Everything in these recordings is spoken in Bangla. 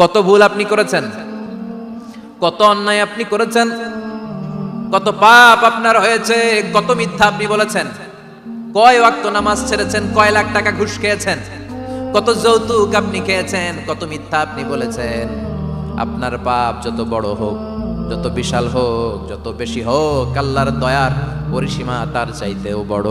কত ভুল আপনি করেছেন? কত অন্যায় আপনি করেছেন? কত পাপ আপনার হয়েছে? কত মিথ্যা আপনি বলেছেন? কয় ওয়াক্ত নামাজ ছেড়েছেন? কয় লাখ টাকা ঘুষ খেয়েছেন? কত যৌতুক আপনি খেয়েছেন? কত মিথ্যা আপনি বলেছেন? আপনার পাপ যত বড় হোক, যত বিশাল হোক, যত বেশি হোক, আল্লাহর দয়ার পরিসীমা তার চাইতেও বড়।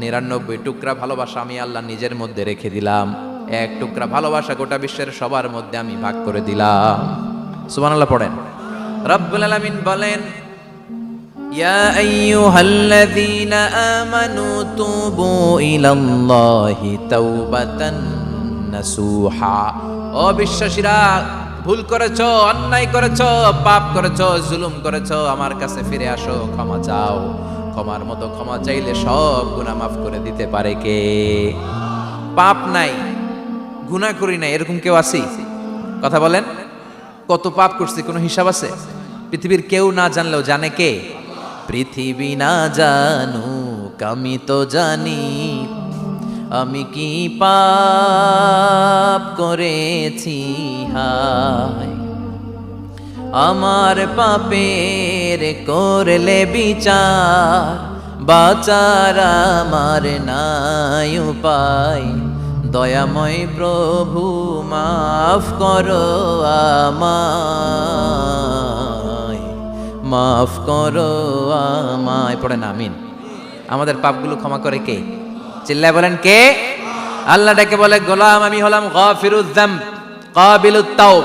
নিরানব্বই টুকরা ভালোবাসা আমি আল্লাহ নিজের মধ্যে রেখে দিলাম। এক টুকরা ভালোবাসা গোটা বিশ্বের সবার মধ্যে আমি ভাগ করে দিলাম। সুবহানাল্লাহ পড়েন। রব্বুল আলামিন বলেন, ইয়া আইয়ুহাল্লাযীনা আমানু তুবু ইলাল্লাহি তাওবাতান নাসুহা। ও বিশ্বাসীরা, ভুল করেছ, অন্যায় করেছ, পাপ করেছ, জুলুম করেছ, আমার কাছে ফিরে আসো, ক্ষমা চাও। ক্ষমার মতো ক্ষমা চাইলে সব গুনাহ মাফ করে দিতে পারে কে? পাপ নাই, গুনাহ করি নাই, এরকম কেউ আছি? কথা বলেন। কত পাপ করছি, কোনো হিসাব আছে? পৃথিবীর কেউ না জানলেও জানে কে? পৃথিবী না জানুক, আমি তো জানি। আমি কি পাপ করেছি? হায়। আমার পাপের করলে বিচার, বাচার আমার নাই উপায়। দয়াময় প্রভু, মাফ করো আমায়। মাফ করো আমায়। পড়েন, আমিন। আমাদের পাপগুলো ক্ষমা করে কে? চিল্লায় বলেন কে? আল্লাহ ডেকে বলে, গোলাম আমি হলাম গফিরুদ্দাম কাবিলুত তাওব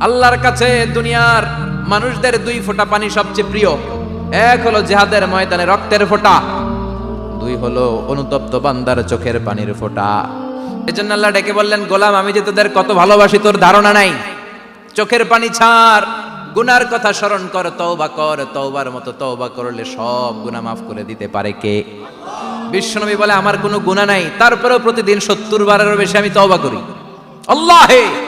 আল্লাহর কাছে দুনিয়ার মানুষদের দুই ফোঁটা পানি সবচেয়ে প্রিয়। এক হলো জেহাদের ময়দানে রক্তের ফোঁটা। দুই হলো অনুতপ্ত বান্দার চোখের পানির ফোঁটা। এজন্য আল্লাহ ডেকে বললেন, গোলাম, আমি যে তোদের কত ভালোবাসি, তোর ধারণা নাই। চোখের পানি ছাড়, গুনার কথা স্মরণ কর, তওবা কর, তওবার মতো তওবা করলে সব গুনাহ মাফ করে দিতে পারে কে? বিশ্বনবী বলে, আমার কোনো গুনাহ নাই। তারপরেও প্রতিদিন সত্তর বারেরও বেশি আমি তওবা করি। আল্লাহে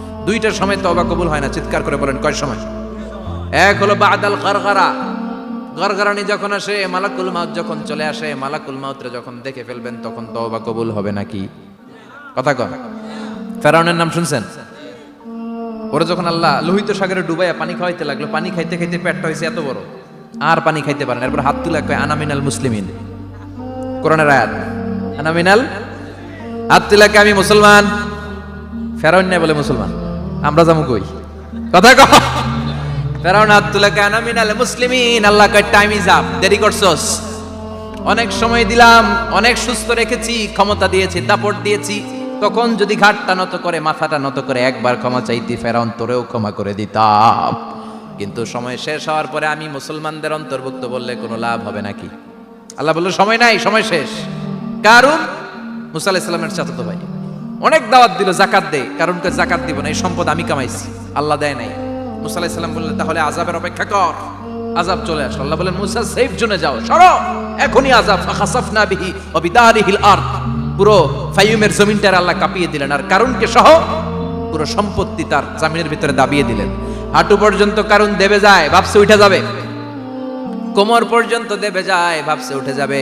দুইটার সময় তবা কবুল হয় না, চিৎকার করে বলেন, কয় সময়? এক হলো বাদাল গরগরা গরগরানি যখন আসে, মালাকুল মাউত যখন চলে আসে, মালাকুল মাউতরে যখন দেখে ফেলবেন, তখন তওবা কবুল হবে নাকি? কথা কন ফেরাউনের নাম শুনছেন? ওরা যখন আল্লাহ লোহিত সাগরে ডুবাইয়া পানি খাওয়াইতে লাগল, পানি খাইতে খাইতে পেটটা হয়েছে এত বড়, আর পানি খাইতে পারেন এরপর হাত তুলে কয় আনামিনাল মুসলিমিন। কোরআনের আয়াত আনামিনাল হাত তুলে কয়, আমি মুসলমান। ফেরাউন নাই বলে মুসলমান। আমরা যাব কই? কথা কহ ফেরাউন তুলে কয় আনামিনাল মুসলিমিন, আল্লাহ কয় টাইম ইজ আপ দেরি করছস। অনেক সময় দিলাম, অনেক সুস্থ রেখেছি, ক্ষমতা দিয়েছি, দাপট দিয়েছি। তখন যদি ঘাটটা নত করে, মাথাটা নত করে, একবার ক্ষমা চাইতি, ফেরাউন তোরেও ক্ষমা করে দিতাম। কিন্তু সময় শেষ হওয়ার পরে আমি মুসলমানদের অন্তর্ভুক্ত বললে কোনো লাভ হবে নাকি? আল্লাহ বলল, সময় নাই, সময় শেষ। কারণ মুসা আলাইসাল্লামের চাচাতো ভাই। অনেক দাওয়াত দিল, জাকাত দে কারণ কে জাকাত দিব না, এই সম্পদ আমি কামাইছি। আল্লাহ দেয় নাই। মুসা আলাইসাল্লাম বললেন, তাহলে আজাবের অপেক্ষা কর। আজাব চলে আসলো। আল্লাহ বলেন মুসা সেফ জোনে যাও। সরো। এখনই আজাব ফাখাসাফনা বিহি আরদ। পুরো ফাইয়ুমের জমিনটার আল্লাহ কাঁপিয়ে দিলেন। আর কারণকে সহ পুরো সম্পত্তি তার জামিনের ভিতরে দাবিয়ে দিলেন। হাঁটু পর্যন্ত কারণ দেবে যায়, ভাবছে উঠে যাবে। কোমর পর্যন্ত দেবে যায়, ভাবছে উঠে যাবে।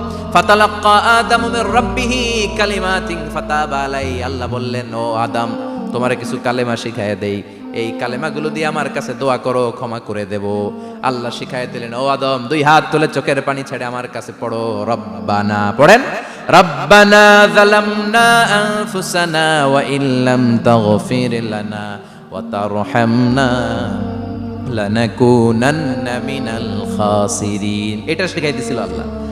ফাতালাক্কা আদামু মির রাব্বিহি কালিমাতিন ফাতাবা আলাই আল্লাহ বললেন, ও আদম, তোমারে কিছু কালেমা শিখায় দেই। এই কালেমাগুলো দিয়ে আমার কাছে দোয়া করো, ক্ষমা করে দেব। আল্লাহ শিখায় দিলেন, ও আদম, দুই হাত তুলে চোখের পানি ছেড়ে আমার কাছে পড়ো। রব্বানা, পড়েন? রব্বানা যালামনা আনফুসানা ওয়া ইল্লাম তাগফির লানা ওয়া তারহামনা লানাকুনান্না মিনাল খাসিরিন। এটা শিখাই দিছিল আল্লাহ।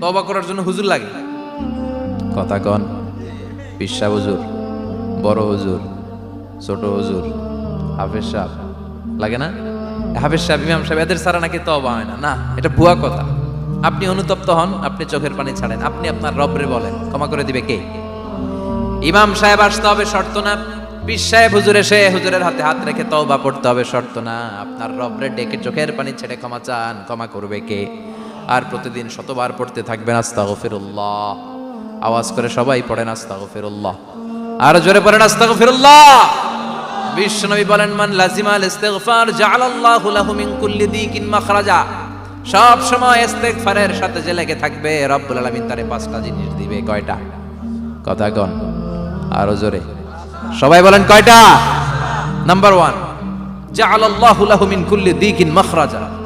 তওবা করার জন্য হুজুর লাগে? কথা কন। পিসা হুজুর, বড় হুজুর, ছোট হুজুর, হাফেজ সাহেব, লাগে না? হাফেজ সাহেব, ইমাম সাহেব, এদের ছাড়া নাকি তওবা হয় না? না, এটা ভুয়া কথা। আপনি অনুতপ্ত হন, আপনি চোখের পানি ছাড়েন। আপনি আপনার রবরে বলেন, ক্ষমা করে দিবে কে? ইমাম সাহেব আসতে হবে শর্ত না। পীর সাহেব, হুজুর এসে হুজুরের হাতে হাত রেখে তওবা পড়তে হবে শর্ত না। আপনার রবরে ডেকে চোখের পানি ছেড়ে ক্ষমা চান, ক্ষমা করবে কে? আর প্রতিদিন শতবার পড়তে থাকবেন, আস্তাগফিরুল্লাহ। আওয়াজ করে সবাই পড়েন, আস্তাগফিরুল্লাহ। আর জোরে পড়েন, আস্তাগফিরুল্লাহ। বিশ্বনবী বলেন, মান লাজিমাল ইস্তিগফার জাআলাল্লাহু লাহু মিন কুল্লি দিকিন মাখরাজা। সব সময় ইস্তিগফারের সাথে যে লেগে থাকবে, রব্বুল আলামিন তারে পাঁচটা জিনিস দিবে। কয়টা? কথা কন, আরও জোরে। সবাই বলেন, কয়টা? নাম্বার ওয়ান, জাআলাল্লাহু লাহু মিন কুল্লি দিকিন মাখরাজা।